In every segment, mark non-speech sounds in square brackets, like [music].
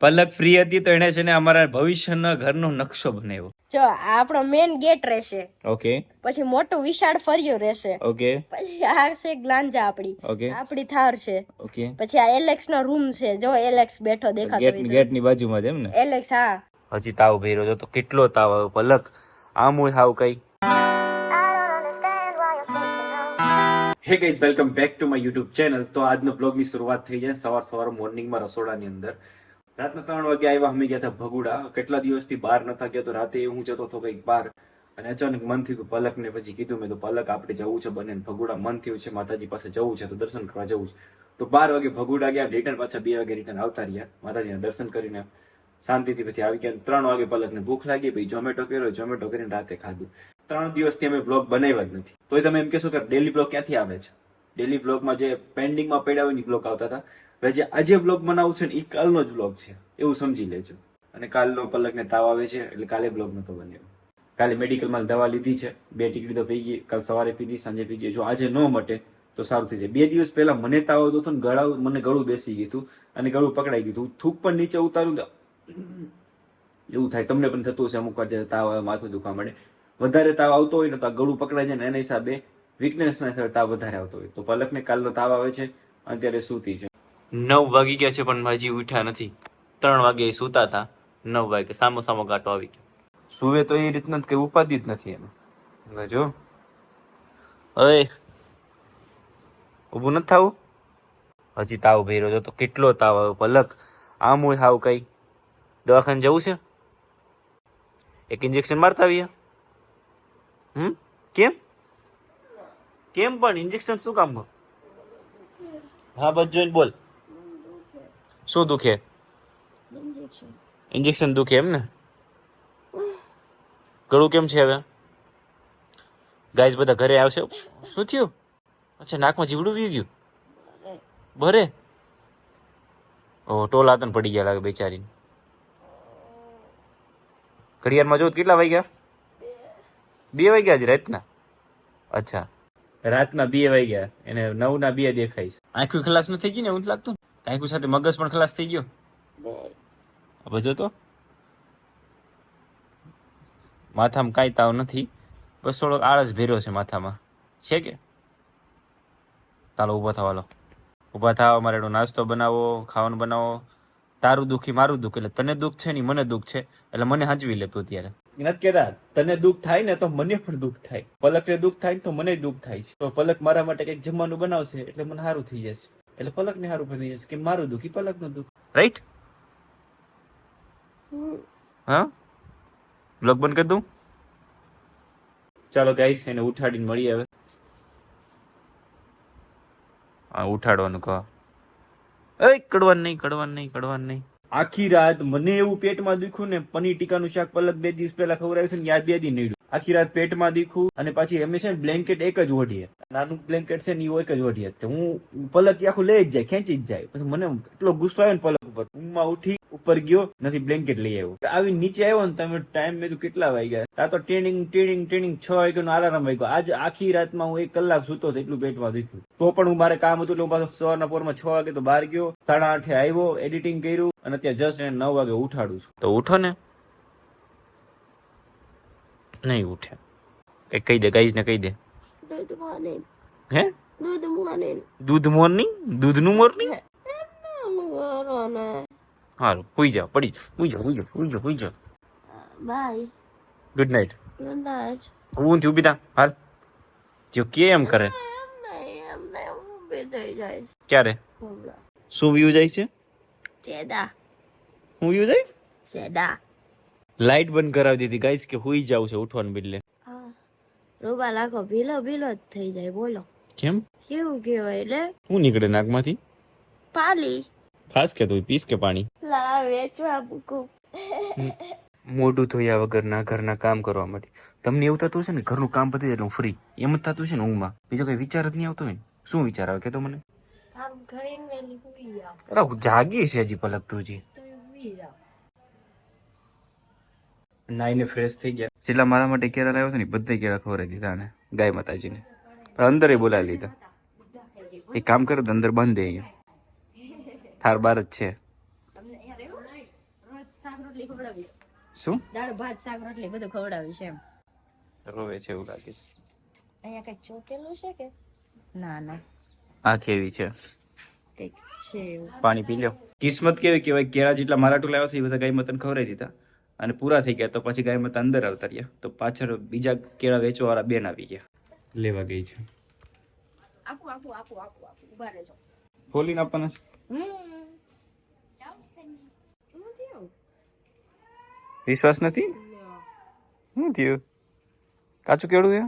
પલક free હતી તો એને છે ને અમારા ભવિષ્યના ઘરનો નકશો બનાવ્યો. જો આપણો મેન ગેટ રહેશે. ઓકે પછી મોટું વિશાળ ફર્યું રહેશે. ઓકે પછી આ છે ગ્લાંજા આપણી. ઓકે આપણી થાર છે. ઓકે પછી આ એલેક્સ નો રૂમ છે. જો એલેક્સ બેઠો દેખાતો ગેટ ગેટની બાજુમાં જ એમ ને? એલેક્સ હા. હજી તાવ ભેરો છે તો કેટલો તાવ આવ્યો? પલક આમ હોય હાવ કઈ. Hey guys welcome back to my YouTube channel તો આજનો બ્લોગની શરૂઆત થઈ જાય સવાર સવાર મોર્નિંગમાં રસોડાની અંદર. રાતના ત્રણ વાગે આવ્યા અમે ગયા હતા ભગુડા. કેટલા દિવસથી બહાર નતા ગયા તો રાતે હું જતો હતો કંઈક બહાર. અને અચાનક મન થયું કે પલકને પછી કીધું મેં તો પલક આપણે જવું છે બને ભગુડા મન થયું છે માતાજી પાસે જવું છે તો દર્શન કરવા જવું છે. તો બાર વાગે ભગુડા ગયા રિટર્ન પાછા બે વાગે રિટર્ન આવતા રહ્યા. માતાજીના દર્શન કરીને શાંતિથી પછી આવી ગયા. ત્રણ વાગે પલકને ભૂખ લાગી, પછી ઝોમેટો કર્યો, ઝોમેટો કરીને રાતે ખાધું. ત્રણ દિવસથી અમે બ્લોગ બનાવ્યા જ નથી. તો તમે એમ કહેશો કે ડેલી બ્લોગ ક્યાંથી આવે છે? ડેલી બ્લોગમાં જે પેન્ડિંગમાં પડ્યા હોય ને બ્લોગ આવતા હતા. જે આજે બ્લોગ બનાવું છે ને એ કાલનો જ બ્લોગ છે, એવું સમજી લેજો. અને કાલનો પલકને તાવ આવે છે, એટલે કાલે બ્લોગ નતો બન્યો. કાલે મેડિકલમાં દવા લીધી છે, બે ટીકડી તો પી ગઈ, કાલ સવારે પીધી સાંજે પી ગઈ. જો આજે ન મટે, તો સારું થઈ જાય. બે દિવસ પહેલા મને તાવ આવતો હતો ને ગળા મને ગળું બેસી ગયું હતું અને ગળું પકડાઈ ગયું હતું. થૂક પણ નીચે ઉતારું તો એવું થાય. તમને પણ થતું હશે અમુક વાર જ્યારે તાવ આવે, માથું દુખવા મળે વધારે તાવ આવતો હોય ને તો આ ગળું પકડાય છે ને એના હિસાબે વીકનેસના હિસાબે તાવ વધારે આવતો હોય. તો પલકને કાલનો તાવ આવે છે, અત્યારે સૂતી છે. નવ વાગી ગયા છે પણ હજી ઉઠ્યા નથી. ત્રણ વાગે સૂતા હતા. નવ વાગે સામો સામો કાંટો આવી ગયો. સુવે તો એ રીતના કઈ ઉપાધિ જ નથી એને. જો. અય ઊભું નથી થવું? હજી તાવ ભેરો છે તો કેટલો તાવ આવ્યો? પલક આમ હોય થાવ કઈ. દવાખાને જવું છે? એક ઇન્જેક્શન મારતા આવીએ. હમ? કેમ? કેમ પણ? ઇન્જેક્શન શું કામ હા બસ જોઈને બોલ. શું દુખે? ઇન્જેક્શન દુખે એમ ને? ગળું કેમ છે હવે? ગાઈઝ બધા ઘરે આવશે? શું થયું? અચ્છા નાકમાં જીવડું વી ગયું? ભરે ઓ ટોલ આતન પડી ગયા લાગે બેચારી ઘડિયાળમાં જો કેટલા વાગ્યા? બે. વાગ્યા જ રાતના? અચ્છા. રાતના બે વાગ્યા. એને નવ ના બે દેખાઈશ આંખી ખલાસ નથી થઈ ગઈ ને એવું લાગતું? આંખું સાથે મગજ પણ ખલાસ થઈ ગયો? હવે જો તો માથામાં કાંઈ તાવ નથી. બસ થોડોક આળસ ભેર્યો છે માથામાં. છે કે? ચાલો ઊભા થવા લો ઊભા થાવ મારે એનો નાસ્તો બનાવો ખાવાનું બનાવો. તારું દુઃખી મારું દુઃખ એટલે તને દુઃખ છે ને મને દુઃખ છે એટલે મને હંચવી લે તું ત્યારે નથી કેતા તને દુઃખ થાય ને તો મને પણ દુઃખ થાય. પલકને દુઃખ થાય ને તો મને દુઃખ થાય છે. તો પલક મારા માટે કંઈક જમવાનું બનાવશે એટલે મને સારું થઈ જશે. એટલે પલકને સારું બની જશે કે મારું દુઃખી પલકનું દુઃખ રાઈટ હા બ્લોગ બંધ કરી દઉં? ચાલો ગાઈસ એને ઉઠાડીને મળીએ હવે. હા ઉઠાડવાનું કહો. એ કડવાન નહીં કડવાન નહીં કડવાન નહીં. આખી રાત મને એવું પેટમાં દુખ્યું ને પનીર ટીકાનું શાક પલક બે દિવસ પહેલા ખવડાવ્યું છે ને યાદ બે દી નડ્યું. આખી રાત પેટમાં દીખું અને પાછી એમને છે ને બ્લેન્કેટ એક જ ઓઢીએ. નાનું બ્લેન્કેટ છે ને એ એક જ ઓઢીએ. તો હું પલક આખું લઈ જ જાય, ખેંચી જ જાય. પછી મને એટલો ગુસ્સો આવ્યો ને પલક ઉપર. ઊંઘમાં ઉઠી ઉપર ગયો, નથી બ્લેન્કેટ લઈ આવ્યો. આવી નીચે આવ્યો ને તમે ટાઈમ મેં કેટલા વાગ્યા? આ તો ટ્રેનિંગ ટ્રેનિંગ ટ્રેનિંગ છ વાગ્યાનો આલારામ વાગ્યો. આજ આખી રાતમાં હું એક કલાક સૂતો હતો એટલું પેટમાં દુખ્યું તો પણ હું મારે કામ હતું એટલે હું પાછો સવારના પોરમાં છ વાગે તો બહાર ગયો. સાડા આઠે આવ્યો એડિટિંગ કર્યું અને ત્યાં જસ્ટ એને નવ વાગે ઉઠાડું છું. તો ઉઠો ને. નહીં ઉઠે કઈ કહી દે કહીશ ને કહી દે દૂધ મોર્નિંગ હે દૂધ મોર્નિંગ દૂધ મોર્નિંગ દૂધનું મોર્નિંગ હારું હુઈ જાઓ પડી જાઓ, હુઈ જાઓ હુઈ જાઓ હુઈ જાઓ હુઈ જાઓ bye good night good night હું થી ઊભી થા હાલ જો કે એમ કરે એમ નહીં એમ નહીં હું બે થઈ જાય ક્યારે શું વ્યૂ જાય છે સેડા હું વ્યૂ જાય સેડા લાઈટ બંધ કરાવી દીધી. ગાઈસ કે હુઈ જાવ છે ઉઠવાનું બદલે. રોબા લાખો ભીલો ભીલો જ થઈ જાય બોલો. કેમ? કેવું કહેવાય એટલે? હું નીકળે નાકમાંથી? પાલી. ખાસ કે તું પીસ કે પાણી? લા વેચવા મૂકું. મોઢું ધોયા વગરના ઘરના કામ કરવા માટે. તમને એવું થતું છે ને ઘરનું કામ પતી જાય હું ફ્રી એમ જ થતું છે ને ઊંઘમાં બીજો કઈ વિચાર જ નહીં આવતો હોય ને. શું વિચાર આવે કે તો મને અરે જાગી છે હજી પલક તું નાઈને ફ્રેશ થઈ ગયા. છેલ્લા મારા માટે કેળા લાવ્યો છે ને બધા કેળા ખવડાવી દીધા ને ગાય માતાજીને. પણ અંદરે બોલાવી લીધા. એક કામ કરે તો અંદર બંધ દે અહીંયા. થાર બાર જ છે. શું? દાળ ભાત શાક રોટલી બધું ખવડાવીશ એમ. રોવે છે એવું લાગે છે. અહીંયા ચોકેલું છે કે? ના ના. આ કેવી છે? કંઈક છે પાણી પી લ્યો. કિસ્મત કેવી કહેવાય? કેળા જેટલા મારા ટુ આવ્યા હતા એ બધા ગાય મતન ખવડાવી દીધા. અને પૂરા થઈ ગયા તો પછી ગાય મત અંદર આવતા રહ્યા. તો પાછળ બીજા કેળા વેચવાવાળા બેન આવી ગયા. લેવા ગઈ છે. આપું આપું આપું આપું આપું. ઊભા રહેજો. ખોલીને આપવાના છે હમ. જાવ શું થયું? વિશ્વાસ નથી? શું થયું? કાચું કેળું એ?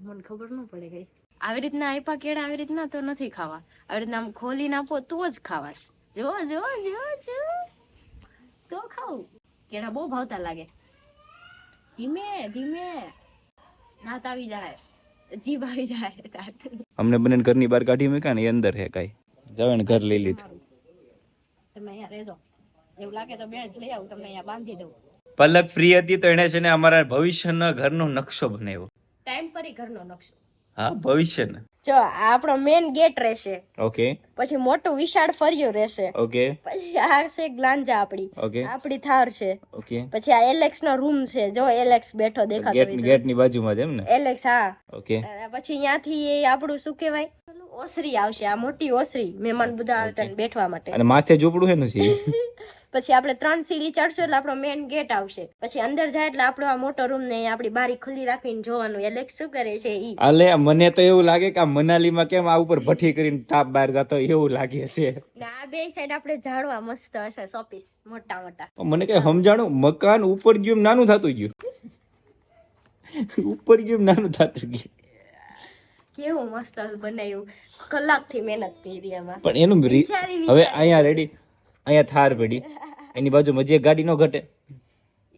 મને ખબર ન પડે ગઈ આવી રીતના આપ્યા કેળા આવી રીતના તો નથી ખાવા. આવી રીતના આમ ખોલીને આપો તો જ ખાવા જો જો જો જો કેળા બહુ ભાવતા લાગે. ધીમે ધીમે દાંત આવી જાય જીભ આવી જાય દાંત અમને બને ઘરની બહાર કાઢી મૂક્યા ને અંદર હે કઈ. જાવે ને ઘર લઈ લીધું. તમે અહીંયા રહેજો. એવું લાગે તો બે જ લઈ આવું તમને અહીંયા બાંધી દઉં. પલક ફ્રી હતી તો એને છે ને અમારા ભવિષ્યના ઘરનો નકશો બનાવ્યો. ટાઈમ કરી ઘરનો નકશો. હા ભવિષ્યના જો આપણો મેન ગેટ રહેશે. ઓકે પછી મોટું વિશાળ ફર્યું રહેશે. ઓકે પછી આ છે ગ્લાંજા આપણી ઓકે આપણી થાર છે. ઓકે પછી આ એલેક્સ નો રૂમ છે. જો એલેક્સ બેઠો દેખાતો ગેટ ગેટની બાજુમાં જ એમ ને? એલેક્સ હા. ઓકે પછી ત્યાંથી એ આપણું શું કહેવાય? ઓસરી આવશે. આ મોટી ઓસરી મહેમાન બધા આવે ત્યાં બેઠવા માટે. અને માથે ઝૂંપડું હેનું છે? [laughs] પછી આપણે ત્રણ સીડી ચડશું એટલે આપણો મેન ગેટ આવશે. પછી અંદર જાય એટલે આપણો આ મોટો રૂમ ને આપણી બારી ખુલ્લી રાખીને જોવાનું. એટલે શું કરે છે ઈ? અલે મને તો એવું લાગે કે આ મનાલીમાં કેમ આ ઉપર ભઠ્ઠી કરીને તાપ બહાર જતો એવું લાગે છે. ને આ બે સાઈડ આપણે ઝાડવા મસ્ત હશે શોપીસ મોટા મોટા. મને કઈ સમજાણું? મકાન ઉપર ગયું નાનું થતું ગયું. ઉપર ગયું નાનું થતું ગયું. કેવું મસ્ત બનાવ્યું. કલાકથી મહેનત કરી એમાં. પણ એનું હવે અહીંયા રેડી અહીંયા થાર પડી એની બાજુમાં જે ગાડી ન ઘટે.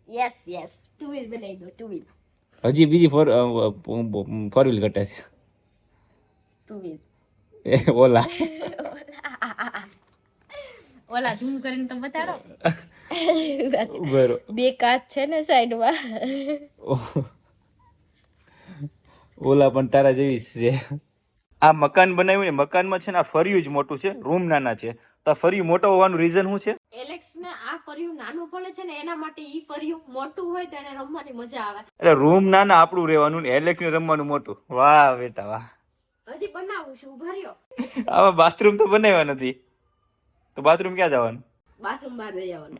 યસ યસ ટુ વ્હીલ બનાવી દો ટુ વ્હીલ હજી બીજી ફોર ફોર વ્હીલ ઘટે છે. ટુ વ્હીલ એ ઓલા. [laughs] ઓલા ઝૂમ કરીને તો બતાડો. [laughs] બરો. બે કાચ છે ને સાઈડમાં. [laughs] ઓલા પણ તારા જેવી છે. આ મકાન બનાવ્યું ને મકાનમાં છે ને આ ફર્યું જ મોટું છે રૂમ નાના છે. તો ફર્યું મોટો હોવાનું રીઝન શું છે? એલેક્સ ને આ ફર્યું નાનું પડે છે ને એના માટે ઈ ફર્યું મોટું હોય તો એને રમવાની મજા આવે. એટલે રૂમ નાના આપણું રહેવાનું ને એલેક્સ ને રમવાનું મોટું. વાહ બેટા વાહ. હજી બનાવું છું ઊભા રહ્યો. આમાં બાથરૂમ તો બનાવ્યા નથી. તો બાથરૂમ ક્યાં જવાનું? બાથરૂમ બહાર લઈ આવવાનું.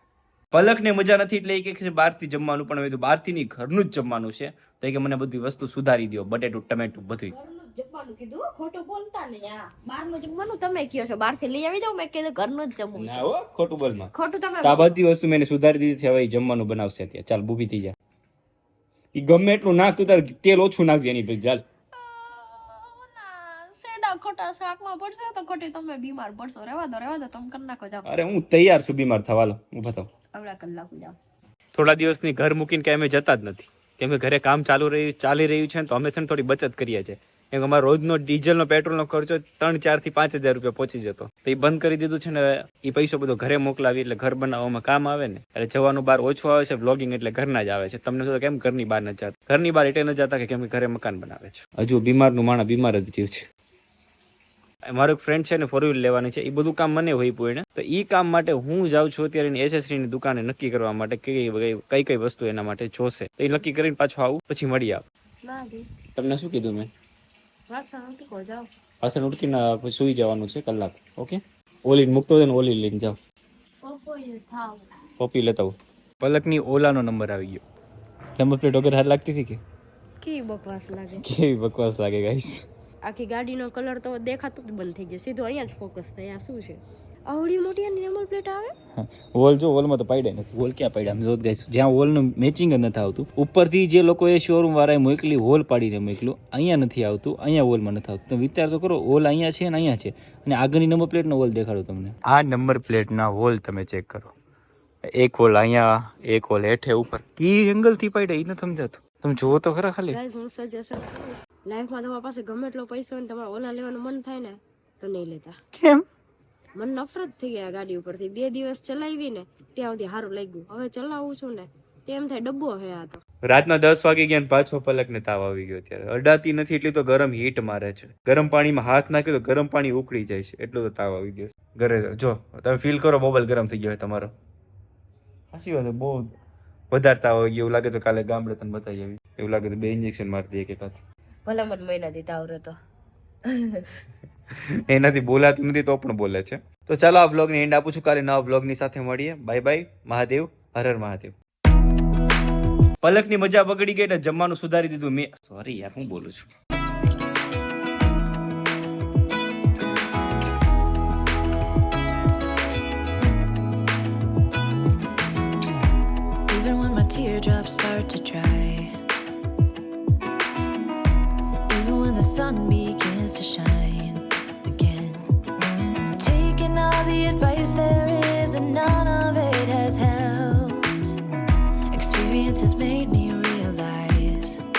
[laughs] પલકને મજા નથી એટલે એ છે બહારથી જમવાનું પણ હવે તો બહારથી નહીં ઘરનું જ જમવાનું છે. તો કે મને બધી વસ્તુ સુધારી દો બટેટું ટમેટું બધું જમવાનું કીધું? ખોટું બોલતા નહીં આ બહારનું જમવાનું તમે કયો છો? બહારથી લઈ આવી દઉં મેં કીધું ઘરનું જ જમવું છે. ના હો ખોટું બોલમાં. ખોટું તમે આ બધી વસ્તુ મેં સુધારી દીધી છે હવે જમવાનું બનાવશે ત્યાં. ચાલ બુભી થઈ જા. એ ગમે એટલું નાખ તું તારે તેલ ઓછું નાખજે એની પછી ચાલ ઓલા સેડા ખોટા શાકમાં પડશે તો ખોટી તમે બીમાર પડશો. રેવા દો રહેવા દો તમે કરી નાખો જાવ અરે હું તૈયાર છું બીમાર થવા લો હું થાવ આવડા કલાક જાવ થોડા દિવસની ઘર મૂકીને કે અમે જતા જ નથી. કેમ કે ઘરે કામ ચાલુ રહ્યું ચાલી રહ્યું છે ને તો અમે છે ને થોડી બચત કરીએ છીએ. કેમ કે અમારો રોજનો ડીઝલનો પેટ્રોલનો ખર્ચો ત્રણ ચારથી પાંચ હજાર રૂપિયા પહોંચી જતો. તો એ બંધ કરી દીધું છે ને એ પૈસો બધો ઘરે મોકલાવી એટલે ઘર બનાવવામાં કામ આવે ને. એટલે જવાનું બહાર ઓછું આવે છે બ્લોગિંગ એટલે ઘરના જ આવે છે. તમને શું કેમ ઘરની બહાર ન જતા? ઘરની બહાર એટલે ન જતા કે કેમ કે ઘરે મકાન બનાવે છે. હજુ બીમારનું માણસ બીમાર જ રહ્યું છે. મારો એક ફ્રેન્ડ છે ને ફોર વ્હીલ લેવાની છે. એ બધું કામ મને હોય પૂર્ણ. તો એ કામ માટે હું જાઉં છું અત્યારે એની એસેસરીની દુકાને નક્કી કરવા માટે કઈ કઈ કઈ કઈ વસ્તુ એના માટે જોશે. તો એ નક્કી કરીને પાછો આવું પછી મળી આવ. તમને શું કીધું મેં? વાસણ ઉટકીને પછી સુઈ જવાનું છે કલાક ઓકે? ઓલી મૂકતો હોય ને ઓલી લઈને જાઓ. કોપી લેતા પલકની ઓલાનો નંબર આવી ગયો. નંબર પ્લેટ વગર હાથ લાગતી હતી કે? કેવી બકવાસ લાગે? કેવી બકવાસ લાગે ગાઈસ આખી ગાડીનો કલર તો દેખાતો જ બંધ થઈ ગયો. સીધો અહીંયા જ ફોકસ થાય. આ શું છે? આવડી મોટી આની નંબર પ્લેટ આવે? હોલ જો વોલમાં તો પાડ્યા નથી. હોલ ક્યાં પાડ્યા આમ જોત ગાઈસ જ્યાં વોલનું મેચિંગ જ નથી આવતું ઉપરથી જે લોકોએ શોરૂમ વાળાએ મોકલી વોલ પાડીને મોકલ્યું અહીંયા નથી આવતું અહીંયા વોલમાં નથી આવતું. તમે વિચાર તો કરો હોલ અહીંયા છે ને અહીંયા છે. અને આગળની નંબર પ્લેટનો વોલ દેખાડો તમને. આ નંબર પ્લેટના હોલ તમે ચેક કરો. એક હોલ અહીંયા એક હોલ હેઠે ઉપર. કી એંગલથી પાડ્યા એ નથી સમજાતું. તમે જુઓ તો ખરા ખાલી. હું સજેશન લાઈફમાં તમારા પાસે ગમે એટલો પૈસો હોય ને તમારે ઓલા લેવાનું મન થાય ને તો નહીં લેતા. કેમ? મને નફરત થઈ ગયા ગાડી ઉપરથી. બે દિવસ ચલાવી ને ત્યાં સુધી સારું લાગ્યું. હવે ચલાવું છું ને તેમ થાય ડબ્બો હે આ તો. રાતના દસ વાગે ગયા પાછો પાછો પલકને તાવ આવી ગયો ત્યારે. અડાતી નથી એટલી તો ગરમ હીટ મારે છે. ગરમ પાણીમાં હાથ નાખ્યો તો ગરમ પાણી ઉકળી જાય છે. એટલો તો તાવ આવી ગયો છે. ઘરે જો તમે ફીલ કરો મોબાઈલ ગરમ થઈ ગયો હોય તમારો. હાસી વાત બહુ વધારે તાવ આવી ગયો. એવું લાગે તો કાલે ગામડે તને બતાવી આવી એવું લાગે તો બે ઇન્જેક્શન મારી દઈએ કે કાંથી. ભલા મને મહિના તાવ રહેતો એનાથી બોલાતું નથી, તો પણ બોલે છે. તો ચાલો આ બ્લોગને એન્ડ આપું છું. કાલે નવા બ્લોગની સાથે મળીએ. Bye bye Mahadev. હર હર મહાદેવ. પલકની મજા બગડી ગઈ એટલે જમવાનું સુધારી દીધું મેં. સોરી યાર, હું બોલું છું. Teardrops start to dry. Even when the sun begins to shine.